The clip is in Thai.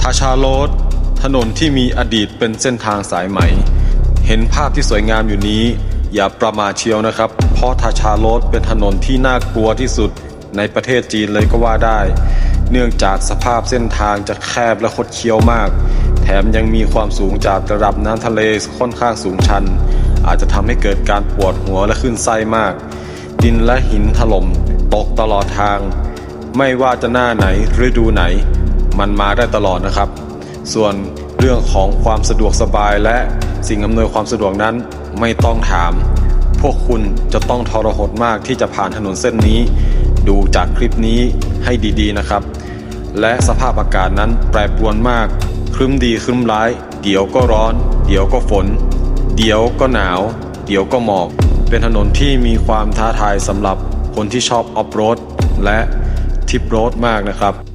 ทาชาโรดถนนที่มีอดีตเป็นเส้นทางสายไหม เห็นภาพที่สวยงามอยู่นี้ อย่าประมาทเชียวนะครับ เพราะทาชาโรดเป็นถนนที่น่ากลัวที่สุดในประเทศจีนเลยก็ว่าได้ เนื่องจากสภาพเส้นทางจะแคบและคดเคี้ยวมาก แถมยังมีความสูงจากระดับน้ำทะเลค่อนข้างสูงชัน อาจจะทำให้เกิดการปวดหัวและขึ้นไส้มาก ดินและหินถล่มตกตลอดทาง ไม่ว่าจะหน้าไหนฤดูไหน มันมาได้ตลอดนะครับ ส่วนเรื่องของความสะดวกสบายและสิ่งอำนวยความสะดวกนั้นไม่ต้องถาม พวกคุณจะต้องทรหดมากที่จะผ่านถนนเส้นนี้ ดูจากคลิปนี้ให้ดีๆนะครับ และสภาพอากาศนั้นแปรปรวนมาก ครึ้มดีครึ้มร้าย เดี๋ยวก็ร้อน เดี๋ยวก็ฝน เดี๋ยวก็หนาว เดี๋ยวก็หมอก เป็นถนนที่มีความท้าทายสำหรับคนที่ชอบออฟโรดและทิปโรดมากนะครับ